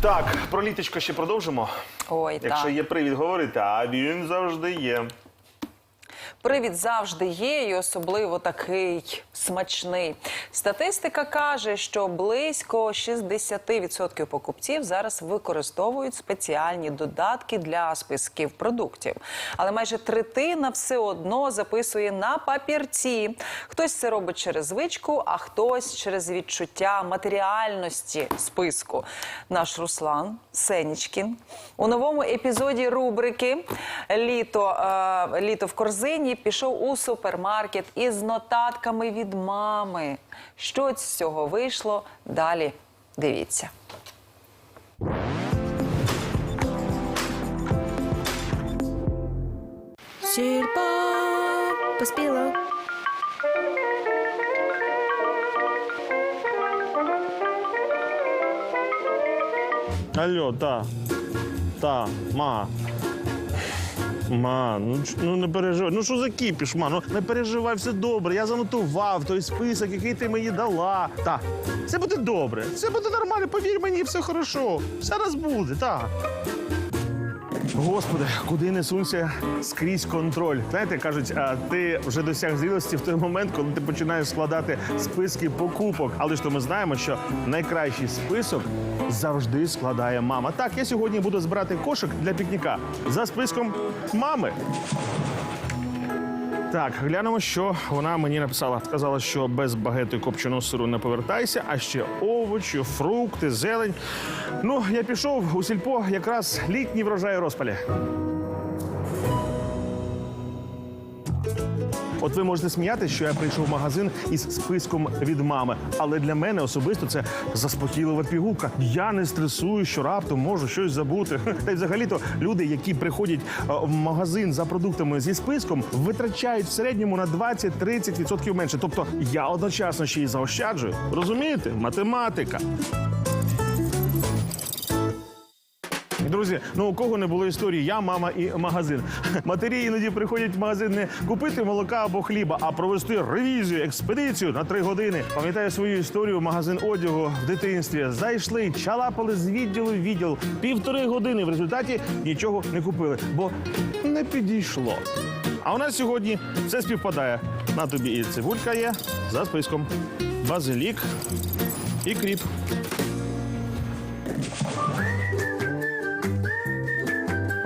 Так, про літочко ще продовжимо. Ой, Якщо так. є привід говорити, а він завжди є. Привід завжди є, і особливо такий смачний. Статистика каже, що близько 60% покупців зараз використовують спеціальні додатки для списків продуктів. Але майже третина все одно записує на папірці. Хтось це робить через звичку, а хтось через відчуття матеріальності списку. Наш Руслан Сенічкін у новому епізоді рубрики Літо, е, літо в корзині пішов у супермаркет із нотатками від мами. Що з цього вийшло? Далі дивіться. Сільпо поспіло. Алло, та. Та, ма. Ма, ну, ну не переживай. Ну що за кіпіш, ма? Ну не переживай, все добре. Я занотував той список, який ти мені дала. Та, все буде добре, все буде нормально, повір мені, все хорошо. Все раз буде, так. Господи, куди не сунься скрізь контроль. Знаєте, кажуть, а ти вже досяг зрілості в той момент, коли ти починаєш складати списки покупок. Але ж то ми знаємо, що найкращий список завжди складає мама. Так, я сьогодні буду збирати кошик для пікніка за списком мами. Так, глянемо, що вона мені написала. Сказала, що без багети копченого сиру не повертайся, а ще овочі, фрукти, зелень. Ну, я пішов у сільпо якраз літній врожай розпалі. От ви можете сміятися, що я прийшов в магазин із списком від мами. Але для мене особисто це заспокійлива пігулка. Я не стресую, що раптом можу щось забути. Та й взагалі-то люди, які приходять е, в магазин за продуктами зі списком, витрачають в середньому на 20-30% менше. Тобто я одночасно ще й заощаджую. Розумієте? Математика. Друзі, ну у кого не було історії, я, мама і магазин. Матері іноді приходять в магазин не купити молока або хліба, а провести ревізію, експедицію на три години. Пам'ятаю свою історію в магазин одягу в дитинстві. Зайшли, чалапали з відділу в відділ півтори години. В результаті нічого не купили, бо не підійшло. А у нас сьогодні все співпадає. На тобі і цибулька є за списком. Базилік і кріп.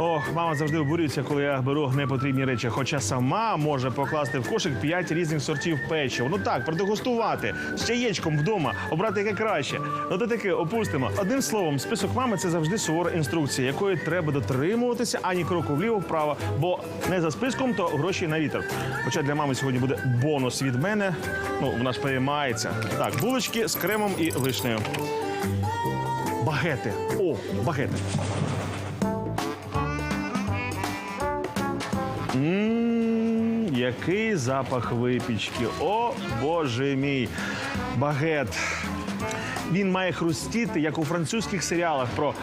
О, мама завжди обурюється, коли я беру непотрібні речі. Хоча сама може покласти в кошик 5 різних сортів печива. Ну так, продегустувати з яєчком вдома, обрати яке краще. Ну то таки опустимо. Одним словом, список мами це завжди сувора інструкція, якої треба дотримуватися ані кроку вліво вправо, бо не за списком, то гроші на вітер. Хоча для мами сьогодні буде бонус від мене. Ну, вона ж переймається. Так, булочки з кремом і вишнею. Багети. О, багети. Мм, який запах випічки. О, боже мій. Багет. Він має хрустіти, як у французьких серіалах про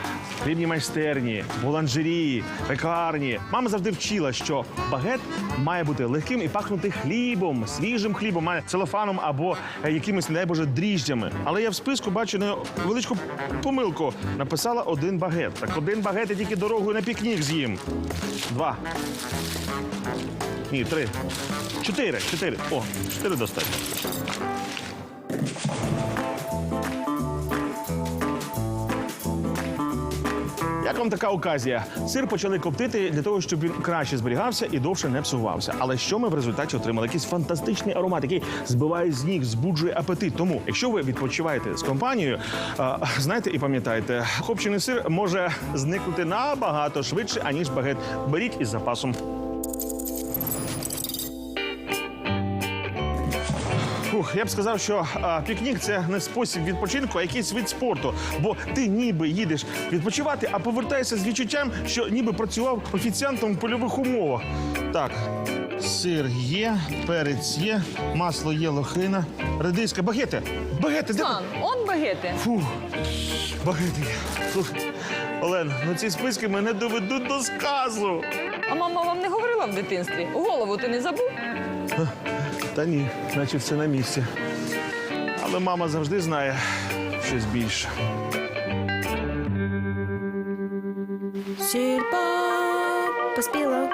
хлібні майстерні, буланжерії, пекарні. Мама завжди вчила, що багет має бути легким і пахнути хлібом, свіжим хлібом, целофаном або е, якимись, не дай Боже, дріжджами. Але я в списку бачу невеличку помилку. Написала один багет. Так один багет я тільки дорогою на пікнік з'їм. Два. Ні, три. Чотири. Чотири. О, чотири достатньо. Як вам така оказія? Сир почали коптити для того, щоб він краще зберігався і довше не псувався. Але що ми в результаті отримали? Якийсь фантастичний аромат, який збиває з ніг, збуджує апетит. Тому, якщо ви відпочиваєте з компанією, а, знаєте і пам'ятайте, копчений сир може зникнути набагато швидше, аніж багет. Беріть із запасом. Я б сказав, що а, пікнік це не спосіб відпочинку, а якийсь вид спорту. Бо ти ніби їдеш відпочивати, а повертаєшся з відчуттям, що ніби працював офіціантом в польових умовах. Так, сир є, перець є, масло є, лохина, редиска, багети. Багети, де? Сан, он багети. Фух, багети є. Олен, ну ці списки мене доведуть до сказу. А мама вам не говорила в дитинстві? Голову ти не забув? Та ні, наче все на місці. Але мама завжди знає щось більше. Сірпа поспіла.